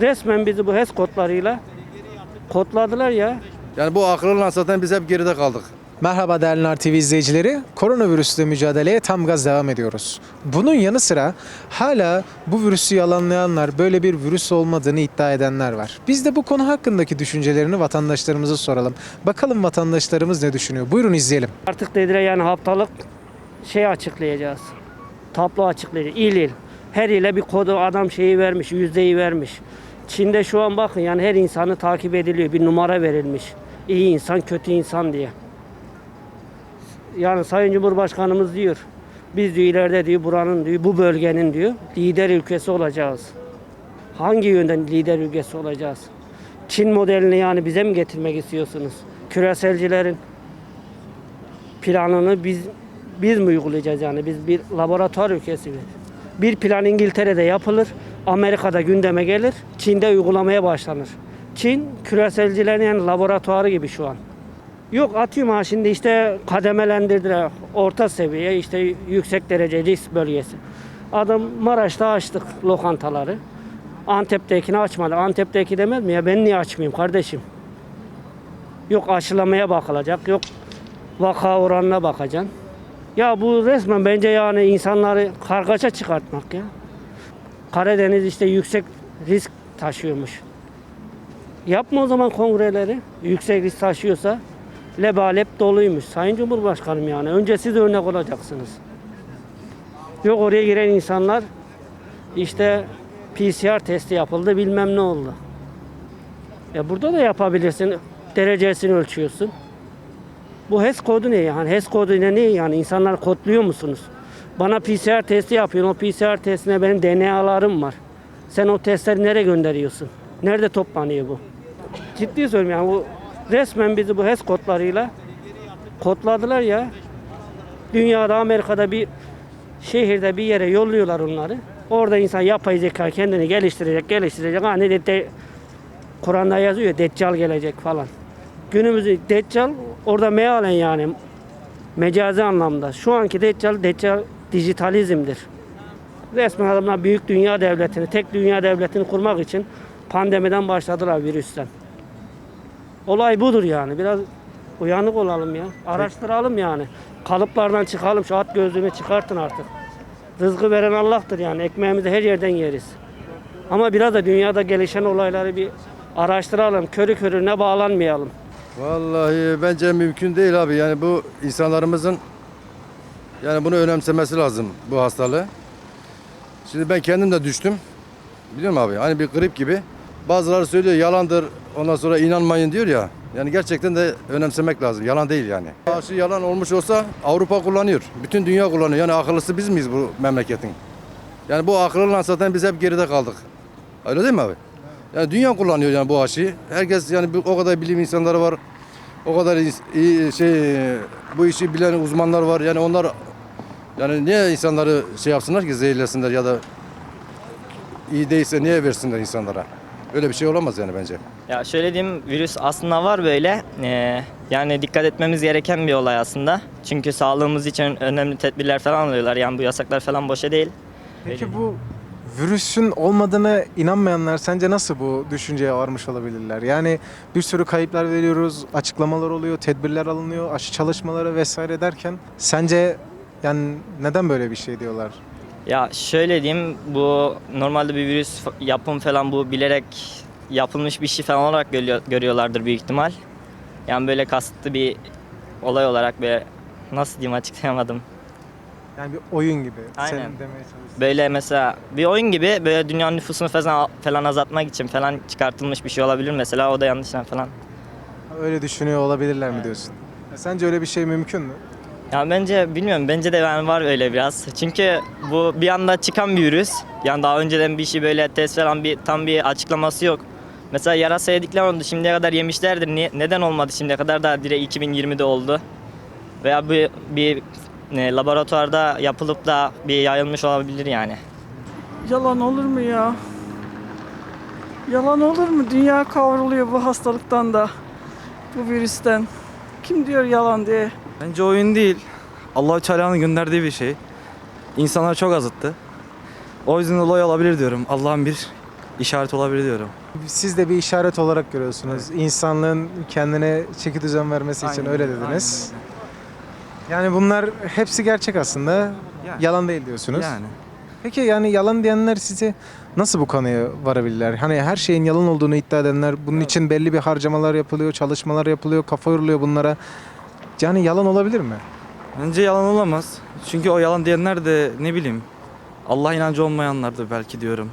Resmen bizi bu HES kodlarıyla kodladılar ya. Yani bu akılla zaten biz hep geride kaldık. Merhaba değerli Nar TV izleyicileri. Koronavirüsle mücadeleye tam gaz devam ediyoruz. Bunun yanı sıra hala bu virüsü yalanlayanlar, böyle bir virüs olmadığını iddia edenler var. Biz de bu konu hakkındaki düşüncelerini vatandaşlarımıza soralım. Bakalım vatandaşlarımız ne düşünüyor? Buyurun izleyelim. Artık dediler yani haftalık şey açıklayacağız. Tablo açıklayacağız. İl il. Her ile bir kodu adam şeyi vermiş, yüzdeyi vermiş. Çin'de şu an bakın yani her insanı takip ediliyor. Bir numara verilmiş. İyi insan, kötü insan diye. Yani Sayın Cumhurbaşkanımız diyor. Biz diyor ileride diyor buranın diyor bu bölgenin diyor lider ülkesi olacağız. Hangi yönden lider ülkesi olacağız? Çin modelini yani bize mi getirmek istiyorsunuz? Küreselcilerin planını biz biz mi uygulayacağız yani? Biz bir laboratuvar ülkesi mi? Bir plan İngiltere'de yapılır, Amerika'da gündeme gelir, Çin'de uygulamaya başlanır. Çin küreselcilerin yani laboratuvarı gibi şu an. Yok atıyorum ha şimdi işte kademelendirdiler. Orta seviye işte yüksek derece risk bölgesi. Adam Maraş'ta açtık lokantaları. Antep'tekini açmadı. Antep'teki demez mi ya ben niye açmayayım kardeşim? Yok aşılamaya bakılacak. Yok vaka oranına bakacaksın. Ya bu resmen bence yani insanları kargaşa çıkartmak ya. Karadeniz işte yüksek risk taşıyormuş. Yapma o zaman kongreleri. Yüksek risk taşıyorsa lebalep doluymuş. Sayın Cumhurbaşkanım yani. Önce siz örnek olacaksınız. Yok oraya giren insanlar işte PCR testi yapıldı bilmem ne oldu. Ya burada da yapabilirsin. Derecesini ölçüyorsun. Bu HES kodu ne yani? HES kodu ne, yani? İnsanlar kodluyor musunuz? Bana PCR testi yapıyorsun. O PCR testine benim DNA'larım var. Sen o testleri nereye gönderiyorsun? Nerede toplanıyor bu? Ciddi söylüyorum yani bu resmen bizi bu HES kodlarıyla kodladılar ya. Dünyada Amerika'da bir şehirde bir yere yolluyorlar onları. Orada insan yapay zeka kendini geliştirecek, geliştirecek. Hani de, Kur'an'da yazıyor ya, Deccal gelecek falan. Günümüzü Deccal orada mealen yani mecazi anlamda. Şu anki Deccal, Deccal dijitalizmdir. Resmen adamlar büyük dünya devletini, tek dünya devletini kurmak için pandemiden başladılar virüsten. Olay budur yani. Biraz uyanık olalım ya. Araştıralım yani. Kalıplardan çıkalım. Şu at gözlüğünü çıkartın artık. Rızkı veren Allah'tır yani. Ekmeğimizi her yerden yeriz. Ama biraz da dünyada gelişen olayları bir araştıralım. Körü körüne bağlanmayalım. Vallahi bence mümkün değil abi. Yani bu insanlarımızın yani bunu önemsemesi lazım bu hastalığı. Şimdi ben kendim de düştüm. Biliyor musun abi? Hani bir grip gibi. Bazıları söylüyor yalandır. Ondan sonra inanmayın diyor ya. Yani gerçekten de önemsemek lazım. Yalan değil yani. Aşı yalan olmuş olsa Avrupa kullanıyor. Bütün dünya kullanıyor. Yani akıllısı biz miyiz bu memleketin? Yani bu akılla zaten biz hep geride kaldık. Öyle değil mi abi? Yani dünya kullanıyor yani bu aşıyı. Herkes yani bu- o kadar bilim insanları var. O kadar iyi şey bu işi bilen uzmanlar var. Yani onlar yani niye insanları şey yapsınlar ki zehirlesinler ya da iyi değilse niye versinler insanlara? Öyle bir şey olamaz yani bence. Ya şöyle diyeyim virüs aslında var böyle. Ee, yani dikkat etmemiz gereken bir olay aslında. Çünkü sağlığımız için önemli tedbirler falan alıyorlar. Yani bu yasaklar falan boşa değil. Peki bu virüsün olmadığına inanmayanlar sence nasıl bu düşünceye varmış olabilirler? Yani bir sürü kayıplar veriyoruz, açıklamalar oluyor, tedbirler alınıyor, aşı çalışmaları vesaire derken sence yani neden böyle bir şey diyorlar? Ya şöyle diyeyim bu normalde bir virüs yapım falan bu bilerek yapılmış bir şey falan olarak görüyor- görüyorlardır büyük ihtimal. Yani böyle kasıtlı bir olay olarak böyle nasıl diyeyim açıklayamadım. Yani bir oyun gibi. Aynen. Senin demeye. Böyle mesela bir oyun gibi böyle dünyanın nüfusunu falan, falan azaltmak için falan çıkartılmış bir şey olabilir mesela o da yanlışlar falan. Öyle düşünüyor olabilirler mi diyorsun? Ya Sence öyle bir şey mümkün mü? Ya bence bilmiyorum bence de yani var öyle biraz. Çünkü bu bir anda çıkan bir virüs. Yani daha önceden bir şey böyle test falan bir tam bir açıklaması yok. Mesela yarasa yedikler oldu şimdiye kadar yemişlerdir. Niye, neden olmadı şimdiye kadar da direkt 2020'de oldu. Veya bir, bir ne, laboratuvarda yapılıp da bir yayılmış olabilir yani. Yalan olur mu ya? Yalan olur mu? Dünya kavruluyor bu hastalıktan da. Bu virüsten. Kim diyor yalan diye? Bence oyun değil. Allahü Teala'nın gönderdiği bir şey. İnsanlar çok azıttı. O yüzden olay olabilir diyorum. Allah'ın bir işaret olabilir diyorum. Siz de bir işaret olarak görüyorsunuz. İnsanlığın kendine çeki düzen vermesi için Aynen öyle öyle, dediniz. aynen Yani bunlar hepsi gerçek aslında. Yani. Yalan değil diyorsunuz. Yani. Peki yani yalan diyenler sizi nasıl bu kanıya varabilirler? Hani her şeyin yalan olduğunu iddia edenler, bunun için belli bir harcamalar yapılıyor, çalışmalar yapılıyor, kafa yoruluyor bunlara. Yani yalan olabilir mi? Bence yalan olamaz. Çünkü o yalan diyenler de ne bileyim Allah inancı olmayanlardır belki diyorum.